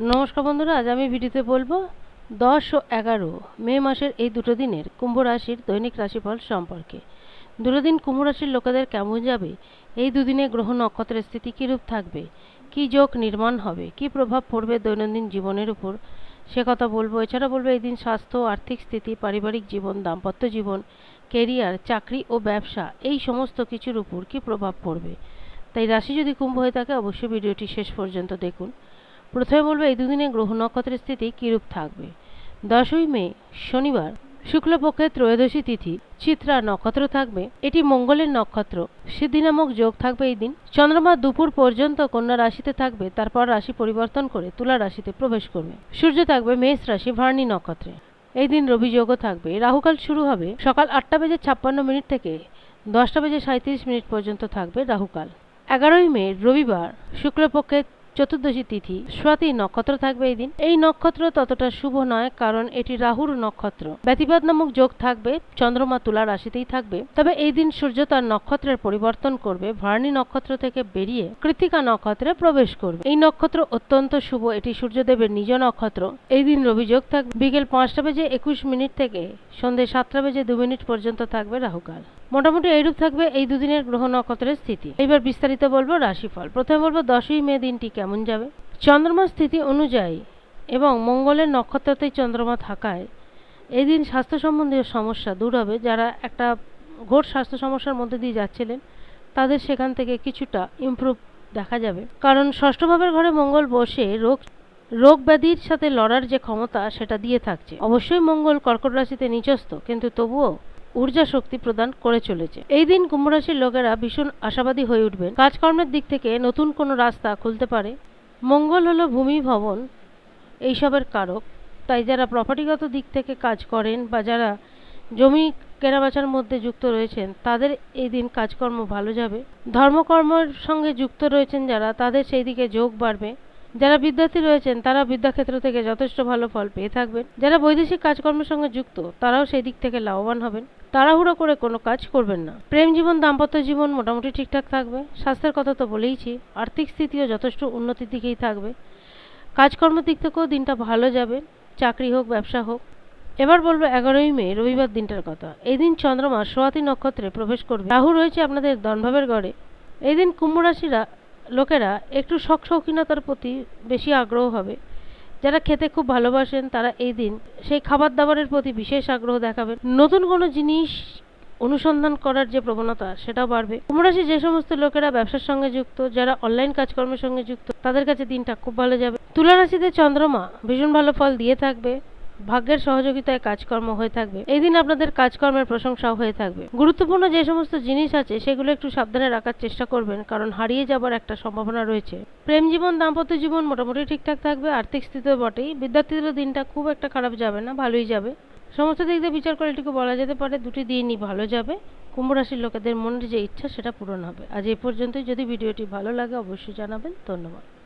নমস্কার বন্ধুরা, আজ আমি ভিডিওতে বলব দশ ও এগারো মে মাসের এই দুটো দিনের কুম্ভ রাশির দৈনিক রাশিফল সম্পর্কে। দুটো দিন কুম্ভ রাশির লোকেদের কেমন যাবে? এই দুদিনে গ্রহ নক্ষত্রের স্থিতি কীরূপ থাকবে? কী যোগ নির্মাণ হবে? কী প্রভাব পড়বে দৈনন্দিন জীবনের উপর? সে কথা বলব। এছাড়া বলব এই দিন স্বাস্থ্য, আর্থিক স্থিতি, পারিবারিক জীবন, দাম্পত্য জীবন, কেরিয়ার, চাকরি ও ব্যবসা এই সমস্ত কিছুর উপর কী প্রভাব পড়বে? তাই রাশি যদি কুম্ভ হয়ে থাকে, অবশ্যই ভিডিওটি শেষ পর্যন্ত দেখুন। প্রথমে বলব, এই দুদিনে গ্রহ নক্ষত্রের স্থিতি কিরূপ থাকবে? দশই মে, শনিবার। শুক্লপক্ষের ত্রয়োদশী তিথি, চিত্রা নক্ষত্র থাকবে। এটি মঙ্গলের নক্ষত্র। সিদ্ধি নামক যোগ থাকবে এই দিন। চন্দ্রমা দুপুর পর্যন্ত কন্যা রাশিতে থাকবে, তারপর রাশি পরিবর্তন করে তুলা রাশিতে প্রবেশ করবে। সূর্য থাকবে মেষ রাশি ভার্নি নক্ষত্রে। এই দিন রবি যোগও থাকবে। রাহুকাল শুরু হবে সকাল আটটা বেজে ছাপ্পান্ন মিনিট থেকে দশটা বেজে সাঁত্রিশ মিনিট পর্যন্ত থাকবে রাহুকাল। এগারোই মে, রবিবার। শুক্লপক্ষের চতুর্দশী তিথি, স্বাতি নক্ষত্র থাকবে এই দিন। এই নক্ষত্র ততটা শুভ নয়, কারণ এটি রাহুর নক্ষত্র। ব্যতিবাদ নামক যোগ থাকবে, চন্দ্রমা তুলা রাশিতেই থাকবে। তবে এই দিন সূর্য তার নক্ষত্রের পরিবর্তন করবে, ভরণী নক্ষত্র থেকে বেরিয়ে কৃতিকা নক্ষত্রে প্রবেশ করবে। এই নক্ষত্র অত্যন্ত শুভ, এটি সূর্যদেবের নিজ নক্ষত্র। এই দিন রবি যোগ থাকবে, বিকেল পাঁচটা বেজে একুশ মিনিট থেকে সন্ধে সাতটা বেজে দু মিনিট পর্যন্ত থাকবে রাহুকাল। মোটামুটি এইরূপ থাকবে এই দুদিনের গ্রহ নক্ষত্রের স্থিতি। এবার বিস্তারিত বলব রাশিফল। প্রথমে বলব দশই মে দিনটি কেমন যাবে? চন্দ্রমার স্থিতি অনুযায়ী এবং মঙ্গলের নক্ষত্রতেই চন্দ্রমা থাকায় এই দিন স্বাস্থ্য সম্বন্ধীয় সমস্যা দূর হবে। যারা একটা ঘোর স্বাস্থ্য সমস্যার মধ্যে দিয়ে যাচ্ছিলেন, তাদের সেখান থেকে কিছুটা ইমপ্রুভ দেখা যাবে। কারণ ষষ্ঠ ভাবের ঘরে মঙ্গল বসে রোগ রোগ ব্যাধির সাথে লড়ার যে ক্ষমতা, সেটা দিয়ে থাকছে। অবশ্যই মঙ্গল কর্কট রাশিতে নিচস্থ, কিন্তু তবুও ঊর্জা শক্তি প্রদান করে চলেছে। এই দিন কুম্ভ রাশির লোকেরা ভীষণ আশাবাদী হয়ে উঠবেন কাজকর্মের দিক থেকে নতুন কোনো রাস্তা খুলতে পারে। মঙ্গল হলো ভূমি ভবন, এইসবের কারক। তাই যারা প্রপার্টিগত দিক থেকে কাজ করেন বা যারা জমি কেনাবেচার মধ্যে যুক্ত রয়েছেন, তাদের এই দিন কাজকর্ম ভালো যাবে। ধর্মকর্মের সঙ্গে যুক্ত রয়েছেন যারা, তাদের সেই দিকে যোগ বাড়বে। যারা বিদ্যার্থী রয়েছেন, তারা বিদ্যাক্ষেত্র থেকে যথেষ্ট ভালো ফল পেয়ে থাকবেন। যারা বৈদেশিক কাজকর্মের সঙ্গে যুক্ত, তারাও সেই দিক থেকে লাভবান হবেন। তাড়াহুড়ো করে কোনো কাজ করবেন না। প্রেম জীবন, দাম্পত্য জীবন মোটামুটি ঠিকঠাক থাকবে। স্বাস্থ্যের কথা তো বলেইছি, আর্থিক স্থিতিও যথেষ্ট উন্নতির দিকেই থাকবে। কাজকর্মের দিক থেকেও দিনটা ভালো যাবে, চাকরি হোক, ব্যবসা হোক। এবার বলব এগারোই মে, রবিবার দিনটার কথা। এই দিন চন্দ্রমা সোয়াতি নক্ষত্রে প্রবেশ করবে। রাহু রয়েছে আপনাদের দনভাবের গড়ে এই দিন কুম্ভ রাশিরা লোকেরা একটু শখ শৌখিনতার প্রতি বেশি আগ্রহ হবে। যারা খেতে খুব ভালোবাসেন, তারা এই দিন সেই খাবার দাবারের প্রতি বিশেষ আগ্রহ দেখাবেন। নতুন কোনো জিনিস অনুসন্ধান করার যে প্রবণতা, সেটাও বাড়বে। কুমরাশি যে সমস্ত লোকেরা ব্যবসার সঙ্গে যুক্ত, যারা অনলাইন কাজকর্মের সঙ্গে যুক্ত, তাদের কাছে দিনটা খুব ভালো যাবে। তুলা রাশিতে চন্দ্রমা ভীষণ ভালো ফল দিয়ে থাকবে। ভাগ্যের সহযোগিতায় কাজকর্ম হয়ে থাকবে। এই দিন আপনাদের কাজকর্মের প্রশংসাও হয়ে থাকবে। গুরুত্বপূর্ণ যে সমস্ত জিনিস আছে, সেগুলো একটু সাবধানে রাখার চেষ্টা করবেন, কারণ হারিয়ে যাবার একটা সম্ভাবনা রয়েছে। প্রেম জীবন, দাম্পত্য জীবন মোটামুটি ঠিকঠাক থাকবে, আর্থিক স্থিতিও বটেই। বিদ্যার্থীদের দিনটা খুব একটা খারাপ যাবে না, ভালোই যাবে। সমস্ত দিক দিয়ে বিচার করে এটুকু বলা যেতে পারে, দুটি দিনই ভালো যাবে। কুম্ভ রাশির লোকেদের মনের যে ইচ্ছা, সেটা পূরণ হবে। আজ এই পর্যন্তই। যদি ভিডিওটি ভালো লাগে, অবশ্যই জানাবেন। ধন্যবাদ।